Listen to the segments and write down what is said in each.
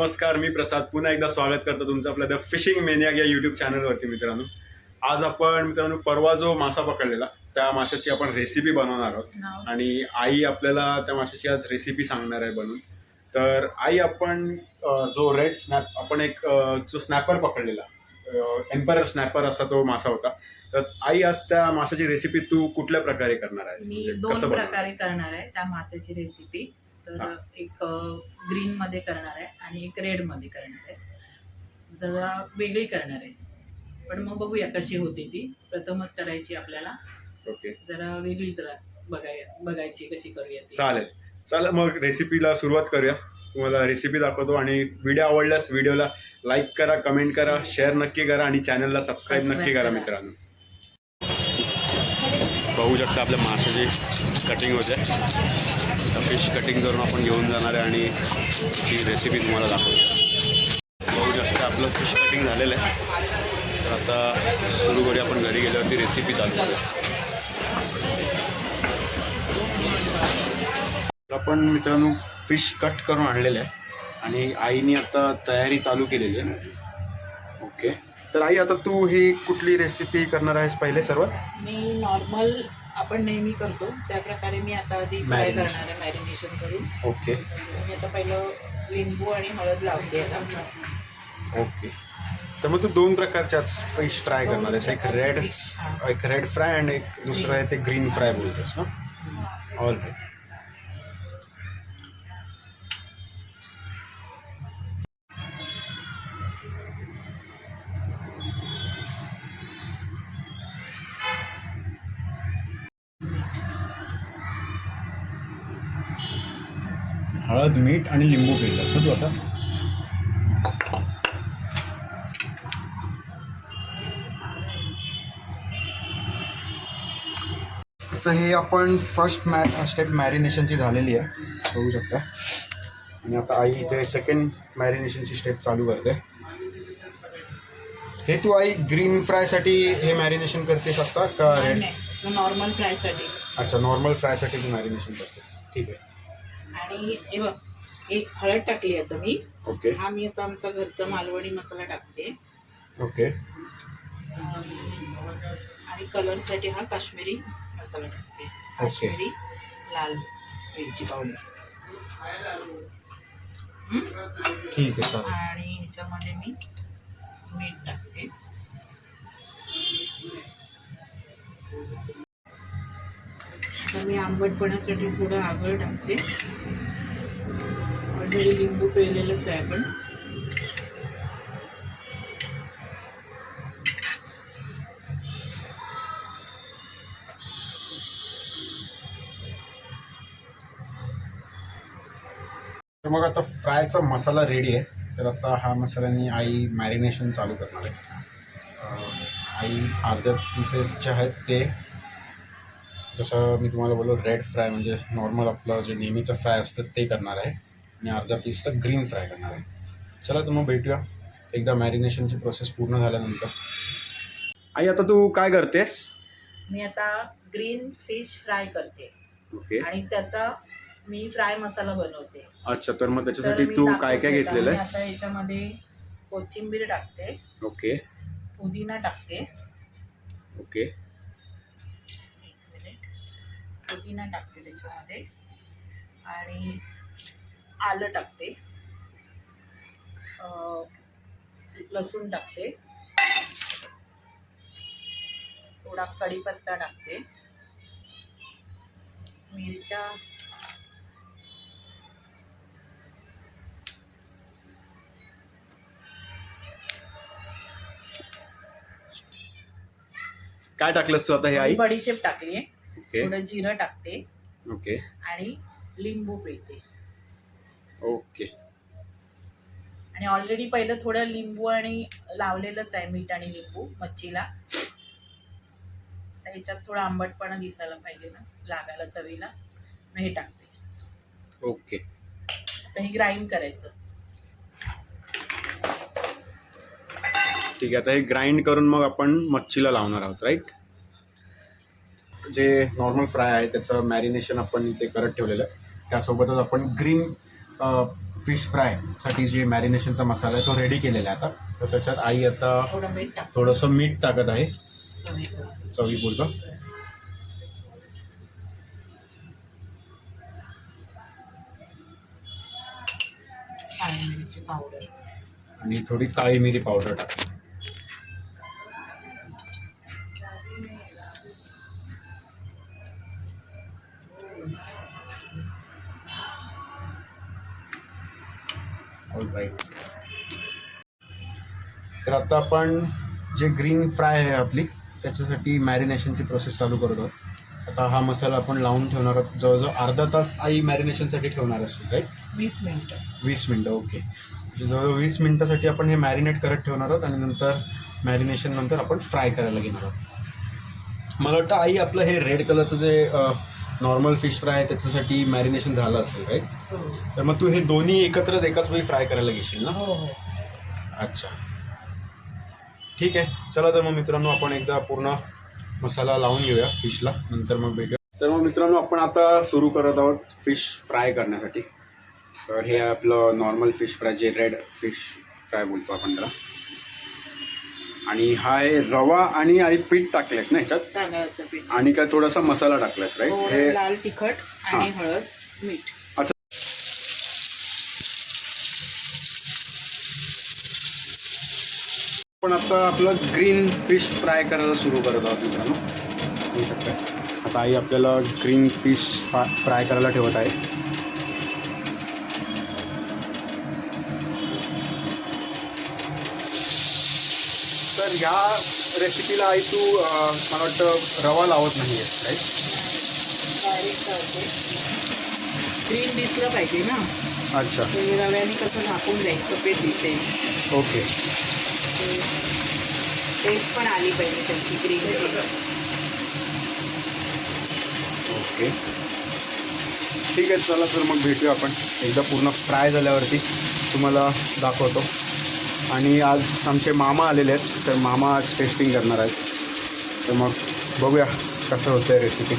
नमस्कार मी प्रसाद. पुन्हा एकदा स्वागत करतो तुमचं आपल्या द फिशिंग मेनिया या यूट्यूब चॅनलवरती मित्रांनो. आज आपण मित्रांनो परवा जो मासा पकडलेला त्या माशाची आपण रेसिपी बनवणार आहोत. नाव आणि आई आपल्याला त्या माशाची आज रेसिपी सांगणार आहे बनवून. तर आई आपण जो रेड स्नॅप आपण एक जो स्नॅपर पकडलेला एम्पायर स्नॅपर असा तो मासा होता. तर आई आज त्या माशाची रेसिपी तू कुठल्या प्रकारे करणार आहेस? मी म्हणजे दोन? प्रकारे करणार आहे त्या माशाची रेसिपी तर. एक ग्रीन मध्ये करणार आहे आणि एक रेडमध्ये करणार आहे. जरा वेगळी करणार आहे. पण मग बघूया कशी होती ती. प्रथमच करायची आपल्याला. ओके. जरा वेगळी जरा बघाय बघायची कशी करूया ती. चालेल. चला मग रेसिपीला सुरुवात करूया. तुम्हाला रेसिपी दाखवतो आणि व्हिडिओ आवडल्यास व्हिडिओला लाईक करा कमेंट करा शेअर नक्की करा आणि चॅनलला सबस्क्राईब नक्की करा. मित्रांनो. बघू शकता आपल्या माशाची कटिंग होते फिश कटिंग करून आपण घेऊन जाणार आहे आणि ती रेसिपी तुम्हाला दाखवतो. बघू शकता आपलं फिश कटिंग झालेलं आहे. तर आता सुरू करूया आपण घरी गेल्यावरती रेसिपी चालू करूया. आपण मित्रांनो फिश कट करून आणलेलं आहे. आणि आईने आता तयारी चालू केलेली आहे. ओके तर आई आता तू ही कुठली रेसिपी करणार आहेस पहिले सर्वात? मी नॉर्मल आपण नेहमी करतो. त्या प्रकारे मी आता आधी फ्राय Marination. करणार आहे मॅरिनेशन करून. ओके मी आता पहिलं लिंबू आणि हळद लावते याला ओके तर मग तू दोन प्रकारच्याच फिश फ्राय दोन करणार आहेस. एक प्रकारचे रेड fish, हां. एक रेड फ्राय आणि एक दुसरं आहे ते ग्रीन फ्राय बोलतोस ना ऑल राईट हळद मीठ आणि लिंबू पिळलास ना तू आता? तर हे आपण फर्स्ट मॅ स्टेप मॅरिनेशनची झालेली आहे. बघू शकता. आणि आता आई इथे सेकंड मॅरिनेशनची स्टेप चालू करते. हे तू आई ग्रीन फ्रायसाठी हे मॅरिनेशन करतेस आता का रेड नॉर्मल फ्रायसाठी अच्छा नॉर्मल फ्रायसाठी तू मॅरिनेशन करतेस. ठीक आहे. आणि हे बघ एक हळद टाकली आता मी ओके. हा मी आता आमचा घरचा मालवणी मसाला टाकते. ओके. आणि कलरसाठी हा काश्मीरी मसाला टाकते. काश्मीरी लाल मिरची पावडर. ठीक आहे आणि ह्याच्यामध्ये मी मीठ टाकते. आता मी आंबटपणासाठी थोडं आगळ टाकते. ऑलरेडी लिंबू पिळलेलंच आहे आपण. तर मग आता फ्रायचा मसाला रेडी आहे. तर आता हा मसाल्याने आई मॅरिनेशन चालू करणार आहे. आई अर्ध्या पीसेस जे आहेत ते जसं मी तुम्हाला बोललो रेड फ्राय म्हणजे नॉर्मल आपलं जे नेहमीचं फ्राय असतं ते करणार आहे. आणि अर्ध्या पीसचं ग्रीन फ्राय करणार आहे. चला तर मग भेटूया. एकदा मॅरिनेशनची प्रोसेस पूर्ण झाल्यानंतर. आई आता तू काय करतेस? मी आता ग्रीन फिश फ्राय करते. ओके. आणि त्याचा मी फ्राय मसाला बनवते. अच्छा तर मग तर त्याच्यासाठी मी तू काय काय. घेतलेलं मी आता आहेस याच्यामध्ये कोथिंबीर टाकते. ओके. पुदिना टाकते. ओके. पुदिना टाकते त्याच्यामध्ये. आणि आलं टाकते. लसूण टाकते. थोडा कढीपत्ता टाकते. मिरच्या. काय टाकलंस तू आता हे आई? बडीशेप टाकली ओके. थोडं जिरं टाकते. ओके. आणि लिंबू पिळते. ओके. आणि ऑलरेडी पहिलं थोडं लिंबू आणि लावलेलंच आहे मीठ आणि लिंबू मच्छीला. तर ह्याच्यात थोडा आंबटपणा दिसायला पाहिजे ना लागायला चवीला. मग हे टाकते. ओके. आता हे ग्राइंड करायचं. ठीक आहे आता हे ग्राइंड करून मग आपण मच्छीला लावणार आहोत राईट? जे नॉर्मल फ्राय आहे त्याचं मॅरिनेशन आपण इथे करत ठेवलेलं आहे. त्यासोबतच आपण ग्रीन फिश फ्रायसाठी जे मॅरिनेशनचा मसाला आहे तो रेडी केलेला आहे आता. तर त्याच्यात आई आता थोडंसं मीठ टाकत आहे. चवीपुरतं. आणि थोडी काळी मिरी पावडर टाक. Alright. तर आता आपण जे ग्रीन फ्राय आहे आपली त्याच्यासाठी मॅरिनेशनची प्रोसेस चालू करत आता हा मसाला आपण लावून ठेवणार आहोत. जवळजवळ अर्धा तास आई मॅरिनेशनसाठी ठेवणार असेल राईट वीस मिनिटं. वीस मिनटं ओके म्हणजे जवळजवळ वीस मिनटासाठी आपण हे मॅरिनेट करत ठेवणार आहोत आणि नंतर मॅरिनेशन नंतर आपण फ्राय करायला घेणार आहोत. मला वाटतं आई आपलं हे रेड कलरचं जे नॉर्मल फिश फ्राय आहे त्याच्यासाठी मॅरिनेशन झालं असेल राईट तर मग तू हे दोन्ही एकत्रच एकाच वेळी फ्राय करायला घेशील ना? हो हो. अच्छा. ठीक आहे. चला तर मग मित्रांनो आपण एकदा पूर्ण मसाला लावून घेऊया फिशला. नंतर मग भेटूया. तर मग मित्रांनो आपण आता सुरू करत आहोत फिश फ्राय करण्यासाठी. तर हे आपलं नॉर्मल फिश फ्राय जे रेड फिश फ्राय बोलतो आपण त्याला. आणि हा आहे रवा आणि आई पीठ टाकलेस ना ह्याच्यात? तांदळाचं पीठ. आणि काय थोडासा मसाला टाकलास राईट थोडं हे लाल तिखट आणि हळद मीठ. आपण आता आपलं ग्रीन फिश फ्राय करायला सुरू करत आहोत मित्रांनो. होऊ शकतं आता आई आपल्याला ग्रीन फिश फ्रा फ्राय करायला ठेवत आहे. तर ह्या रेसिपीला आई तू मला वाटतं रवा लावत नाही आहे करते. ग्रीन दिसलं पाहिजे ना. अच्छा. रव्याने कसं झाकून द्यायचं सफेद दिसते ओके टेस्ट पण आली पाहिजे त्याची ग्रेव्ही ओके ठीक आहे चला तर मग भेटूया आपण. एकदा पूर्ण फ्राय झाल्यावरती तुम्हाला दाखवतो. आणि आज आमचे मामा आलेले आहेत तर मामा आज टेस्टिंग करणार आहेत. तर मग बघूया कसं होतं आहे रेसिपी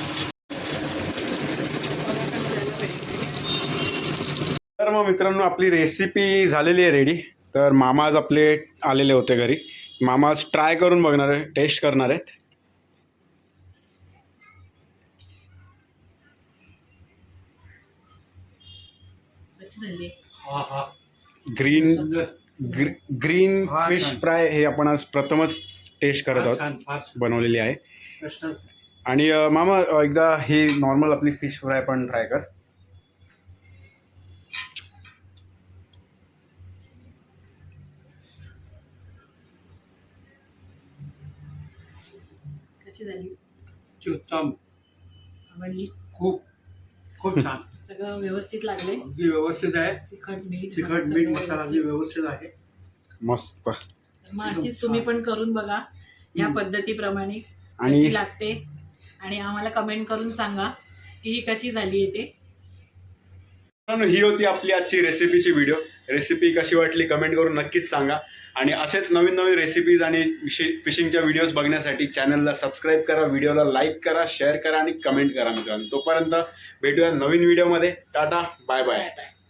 तर मग मित्रांनो आपली रेसिपी झालेली आहे रेडी तर मामा आज आपले आलेले होते घरी. मामा आज ट्राय करून बघणार आहे टेस्ट करणार आहेत. ग्रीन ग्री- ग्रीन फिश. फ्राय हे आपण आज प्रथमच टेस्ट करत आहोत. बनवलेली आहे. आणि मामा एकदा ही नॉर्मल आपली फिश फ्राय पण ट्राय कर. कशी झाली? उत्तम आवडली? खूप खूप छान. सगळं व्यवस्थित लागले अगदी व्यवस्थित आहे. तिखट मीठ तिखट सगळं मीठ मसाला अगदी व्यवस्थित. व्यवस्थित आहे. मस्त. मग अशीच तुम्ही पण करून बघा या पद्धतीप्रमाणे आणि कशी लागते. आणि आम्हाला कमेंट करून सांगा की ही कशी झाली आहे ते. मित्रांनो, ही होती आपली आजची रेसिपीची व्हिडिओ रेसिपी कशी वाटली कमेंट करून नक्कीच सांगा. आणि असेच नवीन नवीन रेसिपीज आणि फिशिंगच्या व्हिडिओज बघण्यासाठी चॅनलला सबस्क्राईब करा व्हिडिओला लाईक करा शेअर करा आणि कमेंट करा मित्रांनो. तोपर्यंत भेटूया नवीन व्हिडिओमध्ये ta-ta bye bye bye bye